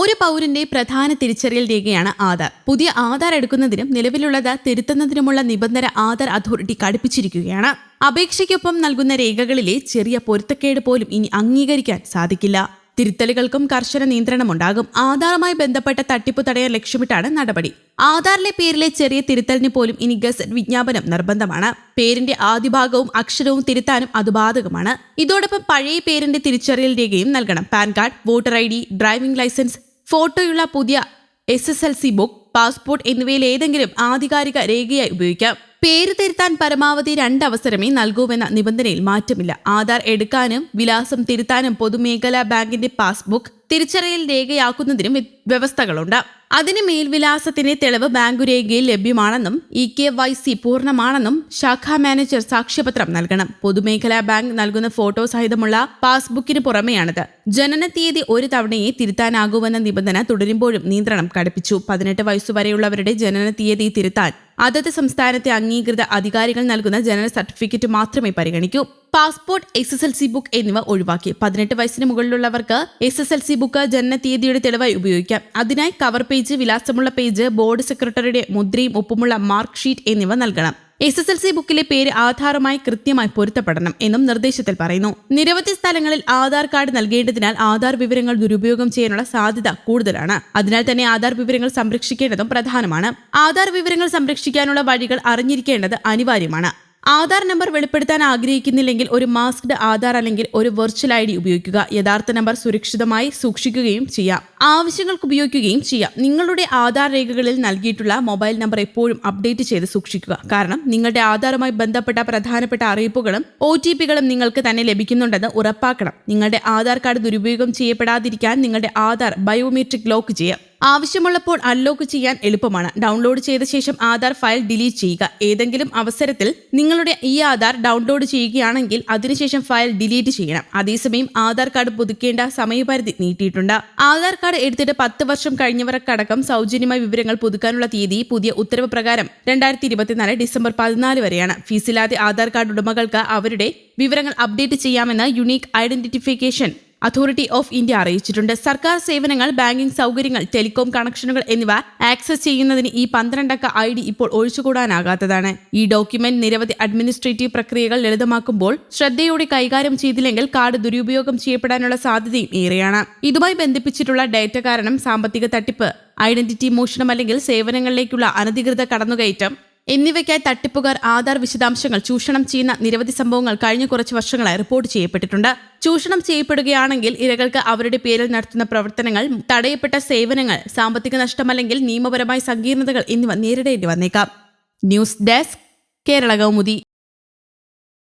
ഒരു പൗരന്റെ പ്രധാന തിരിച്ചറിയൽ രേഖയാണ് ആധാർ. പുതിയ ആധാർ എടുക്കുന്നതിനും നിലവിലുള്ളത് തിരുത്തുന്നതിനുമുള്ള നിബന്ധന ആധാർ അതോറിറ്റി കടുപ്പിച്ചിരിക്കുകയാണ് അപേക്ഷയ്ക്കൊപ്പം നൽകുന്ന രേഖകളിലെ ചെറിയ പൊരുത്തക്കേട് പോലും ഇനി അംഗീകരിക്കാൻ സാധിക്കില്ല. തിരുത്തലുകൾക്കും കർശന നിയന്ത്രണമുണ്ടാകും. ആധാറുമായി ബന്ധപ്പെട്ട തട്ടിപ്പ് തടയാൻ ലക്ഷ്യമിട്ടാണ് നടപടി. ആധാറിലെ പേരിലെ ചെറിയ തിരുത്തലിന് പോലും ഇനി ഗസറ്റ് വിജ്ഞാപനം നിർബന്ധമാണ്. പേരിന്റെ ആദ്യഭാഗവും അക്ഷരവും തിരുത്താനും അത് ബാധകമാണ്. ഇതോടൊപ്പം പഴയ പേരിന്റെ തിരിച്ചറിയൽ രേഖയും നൽകണം. PAN card voter I driving licence ഫോട്ടോയുള്ള പുതിയ S S L C book passport എന്നിവയിൽ ഏതെങ്കിലും ആധികാരിക രേഖയായി ഉപയോഗിക്കാം. പേര് തിരുത്താൻ പരമാവധി രണ്ട് അവസരമേ നൽകൂവെന്ന നിബന്ധനയിൽ മാറ്റമില്ല. ആധാർ എടുക്കാനും വിലാസം തിരുത്താനും പൊതുമേഖലാ ബാങ്കിന്റെ പാസ്ബുക്ക് തിരിച്ചറിയൽ രേഖയാക്കുന്നതിനും വ്യ- വ്യവസ്ഥകളുണ്ട്. അതിന് മേൽവിലാസത്തിന്റെ തെളിവ് ബാങ്കു രേഖയിൽ ലഭ്യമാണെന്നും ഇ കെ വൈ സി പൂർണമാണെന്നും ശാഖാ മാനേജർ സാക്ഷ്യപത്രം നൽകണം. പൊതുമേഖലാ ബാങ്ക് നൽകുന്ന ഫോട്ടോ സഹിതമുള്ള പാസ്ബുക്കിന് പുറമെയാണിത്. ജനന തീയതി ഒരു തവണയെ തിരുത്താനാകുമെന്ന നിബന്ധന തുടരുമ്പോഴും നിയന്ത്രണം കടുപ്പിച്ചു. പതിനെട്ട് വയസ്സുവരെയുള്ളവരുടെ ജനന തീയതി തിരുത്താൻ അതത് സംസ്ഥാനത്തെ അംഗീകൃത അധികാരികൾ നൽകുന്ന ജനന സർട്ടിഫിക്കറ്റ് മാത്രമേ പരിഗണിക്കൂ. Passport S S L C book എന്നിവ ഒഴിവാക്കി. പതിനെട്ട് വയസ്സിന് മുകളിലുള്ളവർക്ക് S S L C book ജനന തീയതിയുടെ തെളിവായി ഉപയോഗിക്കാം. അതിനായി കവർ പേജ് വിലാസമുള്ള പേജ് ബോർഡ് സെക്രട്ടറിയുടെ മുദ്രയും ഒപ്പമുള്ള മാർക്ക് ഷീറ്റ് എന്നിവ നൽകണം. എസ് എസ് എൽ സി ബുക്കിലെ പേര് ആധാറുമായി കൃത്യമായി പൊരുത്തപ്പെടണം എന്നും നിർദ്ദേശത്തിൽ പറയുന്നു. നിരവധി സ്ഥലങ്ങളിൽ ആധാർ കാർഡ് നൽകേണ്ടതിനാൽ ആധാർ വിവരങ്ങൾ ദുരുപയോഗം ചെയ്യാനുള്ള സാധ്യത കൂടുതലാണ്. അതിനാൽ തന്നെ ആധാർ വിവരങ്ങൾ സംരക്ഷിക്കേണ്ടതും പ്രധാനമാണ്. ആധാർ വിവരങ്ങൾ സംരക്ഷിക്കാനുള്ള വഴികൾ അറിഞ്ഞിരിക്കേണ്ടത് അനിവാര്യമാണ്. ആധാർ നമ്പർ വെളിപ്പെടുത്താൻ ആഗ്രഹിക്കുന്നില്ലെങ്കിൽ ഒരു മാസ്ക്ഡ് ആധാർ അല്ലെങ്കിൽ ഒരു വെർച്വൽ ഐ ഡി ഉപയോഗിക്കുക. യഥാർത്ഥ നമ്പർ സുരക്ഷിതമായി സൂക്ഷിക്കുകയും ചെയ്യാം. ആവശ്യങ്ങൾക്ക് ഉപയോഗിക്കുകയും ചെയ്യാം. നിങ്ങളുടെ ആധാർ രേഖകളിൽ നൽകിയിട്ടുള്ള മൊബൈൽ നമ്പർ എപ്പോഴും അപ്ഡേറ്റ് ചെയ്ത് സൂക്ഷിക്കുക. കാരണം നിങ്ങളുടെ ആധാറുമായി ബന്ധപ്പെട്ട പ്രധാനപ്പെട്ട അറിയിപ്പുകളും ഒ ടി പികളും നിങ്ങൾക്ക് തന്നെ ലഭിക്കുന്നുണ്ടെന്ന് ഉറപ്പാക്കണം. നിങ്ങളുടെ ആധാർ കാർഡ് ദുരുപയോഗം ചെയ്യപ്പെടാതിരിക്കാൻ നിങ്ങളുടെ ആധാർ ബയോമെട്രിക് ലോക്ക് ചെയ്യാം. ആവശ്യമുള്ളപ്പോൾ അൺലോക്ക് ചെയ്യാൻ എളുപ്പമാണ്. ഡൗൺലോഡ് ചെയ്ത ശേഷം ആധാർ ഫയൽ ഡിലീറ്റ് ചെയ്യുക. ഏതെങ്കിലും അവസരത്തിൽ നിങ്ങളുടെ ഈ ആധാർ ഡൗൺലോഡ് ചെയ്യുകയാണെങ്കിൽ അതിനുശേഷം ഫയൽ ഡിലീറ്റ് ചെയ്യണം. അതേസമയം ആധാർ കാർഡ് പുതുക്കേണ്ട സമയപരിധി നീട്ടിയിട്ടുണ്ട്. ആധാർ കാർഡ് എടുത്തിട്ട് പത്ത് വർഷം കഴിഞ്ഞവർക്കടക്കം സൗജന്യമായി വിവരങ്ങൾ പുതുക്കാനുള്ള തീയതി പുതിയ ഉത്തരവ് പ്രകാരം രണ്ടായിരത്തി ഇരുപത്തിനാല് ഡിസംബർ പതിനാല് വരെയാണ്. ഫീസില്ലാതെ ആധാർ കാർഡ് ഉടമകൾക്ക് അവരുടെ വിവരങ്ങൾ അപ്ഡേറ്റ് ചെയ്യാമെന്ന് unique identification authority of India അറിയിച്ചിട്ടുണ്ട്. സർക്കാർ സേവനങ്ങൾ ബാങ്കിംഗ് സൗകര്യങ്ങൾ ടെലികോം കണക്ഷനുകൾ എന്നിവ ആക്സസ് ചെയ്യുന്നതിന് ഈ പന്ത്രണ്ടക്ക ഐ ഡി ഇപ്പോൾ ഒഴിച്ചുകൂടാനാകാത്തതാണ്. ഈ ഡോക്യുമെന്റ് നിരവധി അഡ്മിനിസ്ട്രേറ്റീവ് പ്രക്രിയകൾ ലളിതമാക്കുമ്പോൾ ശ്രദ്ധയോടെ കൈകാര്യം ചെയ്തില്ലെങ്കിൽ കാർഡ് ദുരുപയോഗം ചെയ്യപ്പെടാനുള്ള സാധ്യതയും ഏറെയാണ്. ഇതുമായി ബന്ധിപ്പിച്ചിട്ടുള്ള ഡേറ്റ കാരണം സാമ്പത്തിക തട്ടിപ്പ് ഐഡന്റിറ്റി മോഷണം അല്ലെങ്കിൽ സേവനങ്ങളിലേക്കുള്ള അനധികൃത കടന്നുകയറ്റം എന്നിവയ്ക്കായി തട്ടിപ്പുകാർ ആധാർ വിശദാംശങ്ങൾ ചൂഷണം ചെയ്യുന്ന നിരവധി സംഭവങ്ങൾ കഴിഞ്ഞ കുറച്ച് വർഷങ്ങളായി റിപ്പോർട്ട് ചെയ്യപ്പെട്ടിട്ടുണ്ട്. ചൂഷണം ചെയ്യപ്പെടുകയാണെങ്കിൽ ഇരകൾക്ക് അവരുടെ പേരിൽ നടത്തുന്ന പ്രവർത്തനങ്ങൾ തടയപ്പെട്ട സേവനങ്ങൾ സാമ്പത്തിക നഷ്ടം അല്ലെങ്കിൽ നിയമപരമായ സങ്കീർണതകൾ എന്നിവ നേരിടേണ്ടി വന്നേക്കാം. News desk Kerala Kaumudi.